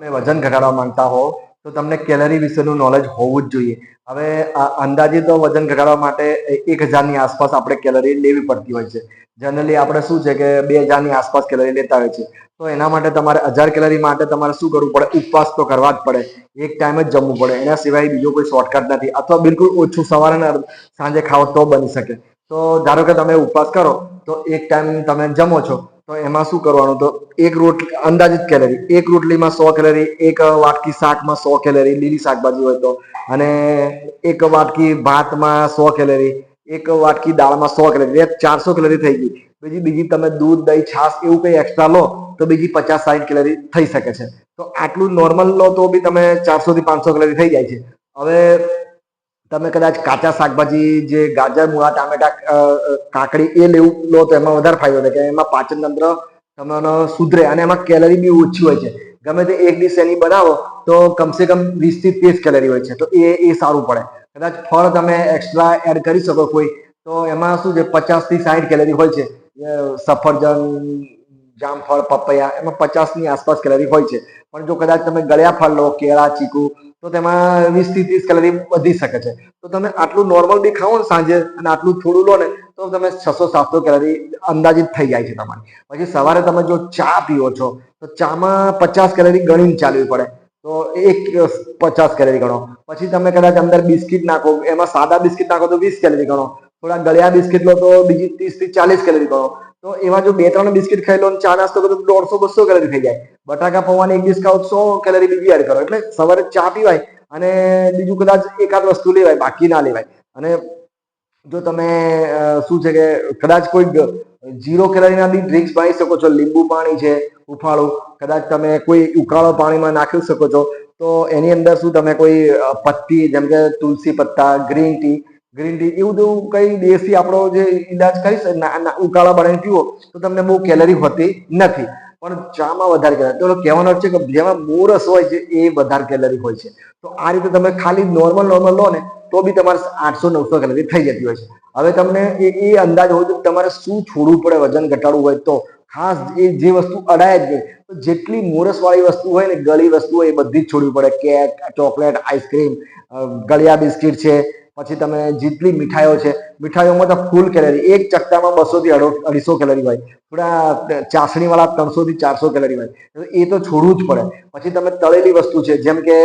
તમે વજન ઘટાડવા માંગતા હો, તો તમને કેલરી વિશેનું નોલેજ હોવું જ જોઈએ. હવે આ અંદાજિત વજન ઘટાડવા માટે એક હજારની આસપાસ આપણે કેલરી લેવી પડતી હોય છે. જનરલી આપણે શું છે કે બે હજારની આસપાસ કેલરી લેતા હોય છે. તો એના માટે તમારે હજાર કેલરી માટે તમારે શું કરવું પડે? ઉપવાસ તો કરવા જ પડે. એક ટાઈમ જ જમવું પડે. એના સિવાય બીજો કોઈ શોર્ટકટ નથી. અથવા બિલકુલ ઓછું સવારે સાંજે ખાવ તો બની શકે. તો ધારો કે તમે ઉપવાસ કરો, તો એક ટાઈમ તમે જમો છો. તો એમાં શું કરવાનું? તો એક રોટલી, અંદાજિત કેલરી એક રોટલીમાં સો કેલરી એક વાટકી શાકમાં સો કેલરી લીલી શાકભાજી હોય તો. અને એક વાટકી ભાતમાં સો કેલરી એક વાટકી દાળમાં સો કેલરી ચારસો કેલરી થઈ ગઈ. બીજી બીજી તમે દૂધ, દહીં, છાશ એવું કંઈ એક્સ્ટ્રા લો, તો બીજી પચાસ સાઠ કેલરી થઈ શકે છે. તો આટલું નોર્મલ લો તો બી તમે ચારસો થી પાંચસો કેલરી થઈ જાય છે. હવે તમે કદાચ કાચા શાકભાજી, જે ગાજર, મૂળા, ટામેટા કાકડી એ લેવું લો તો એમાં વધારે ફાયદો થાય કે એમાં પાચન તંત્ર તમારો સુધરે અને એમાં કેલરી બી ઓછી હોય છે. ગમે તે એક ડીશ એની બનાવો તો કમસે કમ વીસથી ત્રીસ કેલરી હોય છે, તો એ એ સારું પડે. કદાચ ફળ તમે એક્સ્ટ્રા એડ કરી શકો કોઈ, તો એમાં શું છે, પચાસથી સાઠ કેલરી હોય છે. સફરજન, જામફળ, પપૈયા, એમાં પચાસની આસપાસ કેલરી હોય છે. પણ જો કદાચ તમે ગળ્યા ફળ લો, કેળા, ચીકુ, તો તેમાં વીસથી ત્રીસ કેલરી વધી શકે છે. તો તમે આટલું નોર્મલ બી ખાઓ ને સાંજે અને આટલું થોડું લો ને, તો તમે છસો સાતસો કેલરી અંદાજિત થઈ જાય છે તમારી. પછી સવારે તમે જો ચા પીઓ છો, તો ચામાં પચાસ કેલરી ગણીને ચાલવી પડે. તો એક પચાસ કેલરી ગણો. પછી તમે કદાચ અંદર બિસ્કિટ નાખો, એમાં સાદા બિસ્કિટ નાખો તો વીસ કેલરી ગણો. થોડા ગળ્યા બિસ્કિટ લો તો બીજી ત્રીસથી ચાલીસ કેલરી ગણો. તો એવા જો બે ત્રણ બિસ્કિટ ખાઈ લો ચા, નાસ્તો કરો દોઢસો બસો કેલરી થઈ જાય. બટાકા પૌવાની એક ડીશ ખાઓ સો કેલરી બીજી એડ કરો. એટલે સવારે ચા પીવાય અને બીજું કદાચ એકાદ વસ્તુ લેવાય, બાકી ના લેવાય. અને જો તમે શું છે કે કદાચ કોઈ ઝીરો કેલરીના બી ડ્રિંક્સ પાણી શકો છો. લીંબુ પાણી છે, ઉફાળું. કદાચ તમે કોઈ ઉકાળો પાણીમાં નાખી શકો છો. તો એની અંદર શું તમે કોઈ પત્તી, જેમ કે તુલસી પત્તા ગ્રીન ટી ગ્રીન ટી એવું બધું કઈ દેશી આપણો જે ઈલાજ કરી ઉકાળા બનાવી પીવો, તો તમને બહુ કેલરી હોતી નથી. પણ ચામાં વધારે કેલરી તો કહેવાનો છે કે જેમાં મોરસ હોય છે, એ વધારે કેલરી હોય છે. તો આ રીતે તમે ખાલી નોર્મલ નોર્મલ લો ને, તો બી તમારે આઠસો, નવસો કેલરી થઈ જતી હોય છે. હવે તમને એ એ અંદાજ હોય તો તમારે શું છોડવું પડે, વજન ઘટાડવું હોય તો. ખાસ એ જે વસ્તુ અડાય જ નહીં. તો જેટલી મોરસવાળી વસ્તુ હોય ને, ગળી વસ્તુ હોય, એ બધી જ છોડવી પડે. કેક, ચોકલેટ આઈસ્ક્રીમ ગળિયા બિસ્કિટ છે પછી તમે જેટલી મીઠાઈઓ છે, મીઠાઈઓમાં તો ફૂલ કેલરી એક ચકતામાં બસો થી અઢો અઢીસો કેલરી હોય. થોડા ચાસણી વાળા ત્રણસો થી ચારસો કેલરી હોય. એ તો છોડવું જ પડે. પછી તમે તળેલી વસ્તુ છે, જેમ કે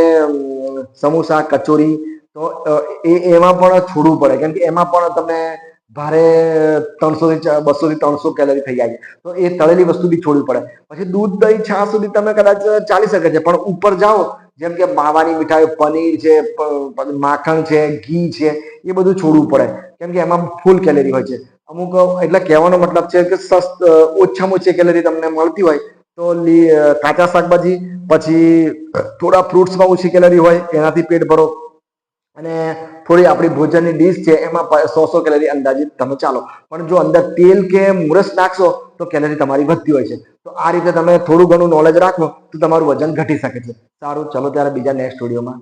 સમોસા, કચોરી, તો એ, એમાં પણ છોડવું પડે. કેમ કે એમાં પણ તમે ભારે ત્રણસો થી બસો થી ત્રણસો કેલરી થઈ જાય છે. તો એ તળેલી વસ્તુ બી છોડવી પડે. પછી દૂધ દહીં છાશ સુધી તમે કદાચ ચાલી શકે છે. પણ ઉપર જાઓ જેમ કે માવાની મીઠાઈ, પનીર છે માખણ છે, ઘી છે, એ બધું છોડવું પડે. કેમ કે એમાં ફૂલ કેલેરી હોય છે. અમુક, એટલે કહેવાનો મતલબ છે કે સસ્ત, ઓછામાં ઓછી કેલેરી તમને મળતી હોય તો કાચા શાકભાજી, પછી થોડા ફ્રૂટ્સમાં ઓછી કેલેરી હોય, એનાથી પેટ ભરો. અને થોડી આપણી ભોજનની ડીશ છે, એમાં સો સો કેલરી અંદાજિત તમે ચાલો. પણ જો અંદર તેલ કે મુરસ નાખશો, તો કેલરી તમારી વધતી હોય છે. તો આ રીતે તમે થોડું ઘણું નોલેજ રાખો, તો તમારું વજન ઘટી શકે છે. સારું, ચલો ત્યારે બીજા નેક્સ્ટ વિડીયોમાં